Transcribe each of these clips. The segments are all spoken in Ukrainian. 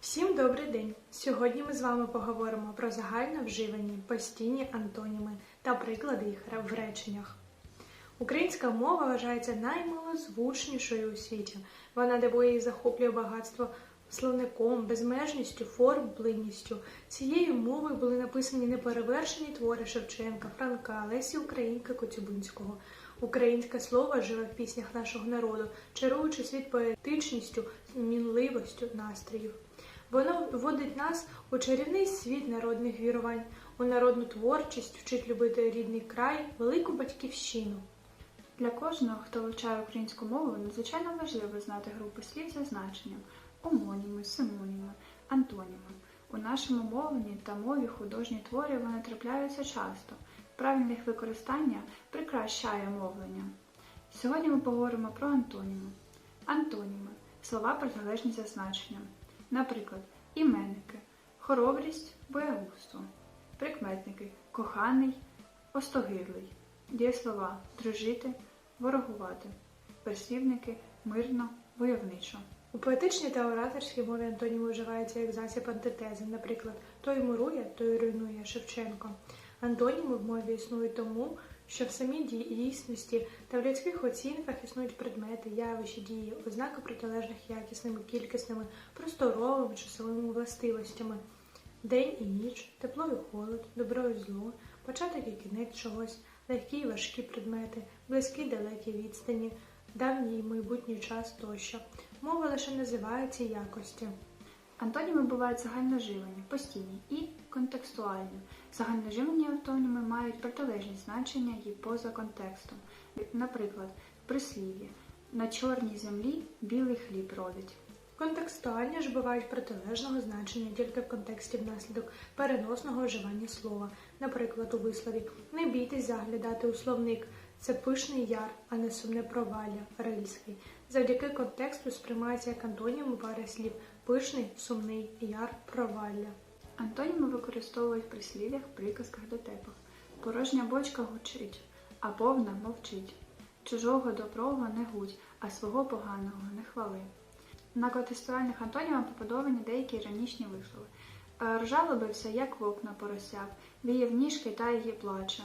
Всім добрий день! Сьогодні ми з вами поговоримо про загально вживані постійні антоніми та приклади їх в реченнях. Українська мова вважається наймалозвучнішою у світі. Вона дивує і захоплює багатство словником, безмежністю, форм, плинністю. Цією мовою були написані неперевершені твори Шевченка, Франка, Лесі Українка Коцюбинського. Українське слово живе в піснях нашого народу, чаруючи світ поетичністю, мінливостю настроїв. Воно вводить нас у чарівний світ народних вірувань, у народну творчість, вчить любити рідний край, велику батьківщину. Для кожного, хто вивчає українську мову, надзвичайно важливо знати групи слів за значенням омоніми, синоніми, антоніми. У нашому мовленні та мові художні твори вони трапляються часто. Правильне їх використання прикращає мовлення. Сьогодні ми поговоримо про антоніми. Антоніми слова протилежні за значенням. Наприклад, іменники, хоробрість, боягузтво, прикметники, коханий, остогидлий, дієслова дружити, ворогувати, прислівники мирно, войовничо. У поетичній та ораторській мові антоніми вживаються як засіб антитези, наприклад, той мурує, той руйнує Шевченко. Антоніми в мові існують тому, що в самій дійсності та в людських оцінках існують предмети, явища, дії, ознаки протилежних якісними, кількісними, просторовими, часовими властивостями. День і ніч, тепло і холод, добро і зло, початок і кінець чогось, легкі і важкі предмети, близькі далекі відстані, давній і майбутній час тощо. Мова лише називає ці якості. Антоніми бувають загальноживані, постійні і контекстуальні. Загальноживані антоніми мають протилежні значення і поза контекстом. Наприклад, прислів'я на чорній землі білий хліб родить. Контекстуальні ж бувають протилежного значення тільки в контексті внаслідок переносного вживання слова. Наприклад, у вислові не бійтесь заглядати у словник. Це пишний яр, а не сумне провалля рильський. Завдяки контексту сприймається як антоніми пари слів пишний, сумний, яр, провалля. Антоніми використовують в прислів'ях, приказках, дотепах. Порожня бочка гучить, а повна мовчить. Чужого доброго не гудь, а свого поганого не хвали. На контекстуальних антонімах побудовані деякі іронічні вислови. Е, Розжалобився, як вовк на поросяк, віє в ніжки та її плаче.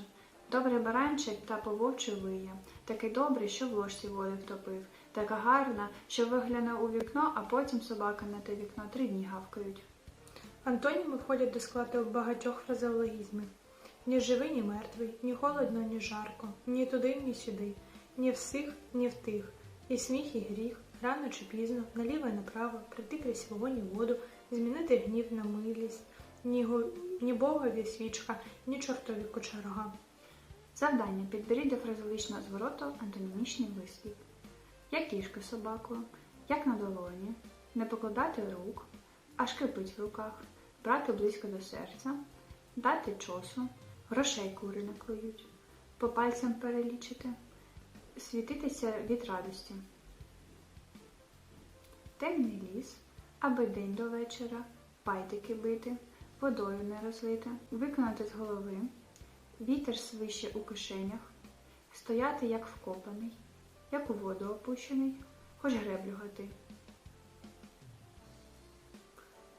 Добрий баранчик та пововче виє, такий добрий, що в ложці води втопив, така гарна, що вигляне у вікно, а потім собака на те вікно три дні гавкають. Антоніми входять до складу багатьох фразеологізмів. Ні живий, ні мертвий, ні холодно, ні жарко, ні туди, ні сюди, ні всіх, ні в тих, і сміх, і гріх, рано чи пізно, наліво і направо, прийти крізь вогонь і воду, змінити гнів на милість, ні, го... ні богові свічка, ні чортові кочерга. Завдання підберіть до фразеологічного звороту антонімічний вислів. Як кішка з собакою, як на долоні, не покладати рук, аж кипить в руках, брати близько до серця, дати чосу, грошей кури не клюють, по пальцям перелічити, світитися від радості. Темний ліс, аби день до вечора, пайтики бити, водою не розлити, виконати з голови, вітер свище у кишенях, стояти як вкопаний, як у воду опущений, хоч греблю гати.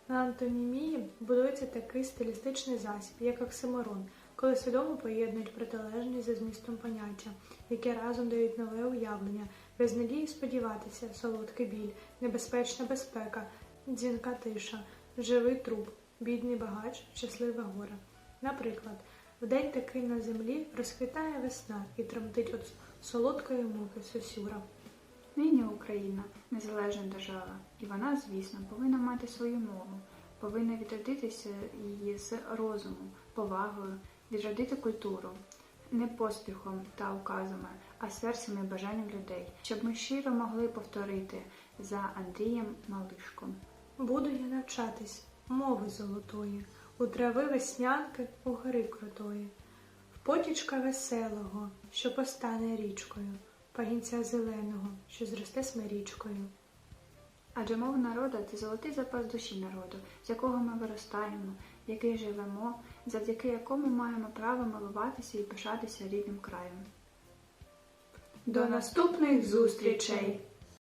На антонімії будується такий стилістичний засіб, як оксиморон, коли свідомо поєднують протилежні за змістом поняття, які разом дають нове уявлення, без надії сподіватися, солодкий біль, небезпечна безпека, дзвінка тиша, живий труп, бідний багач, щасливе горе. Наприклад, в день такий на землі розквітає весна і тремтить від солодкої муки сосюра. Нині Україна незалежна держава, і вона, звісно, повинна мати свою мову, повинна відродитися її з розумом, повагою, відродити культуру, не поспіхом та указами, а серцем і бажанням людей, щоб ми щиро могли повторити за Андрієм Малишком. Буду я навчатись мови золотої, у трави веснянки, у гори крутої, потічка веселого, що постане річкою, пагінця зеленого, що зросте смирічкою. Адже мова народу це золотий запас душі народу, з якого ми виростаємо, в який живемо, завдяки якому маємо право милуватися і пишатися рідним краєм. До наступних зустрічей!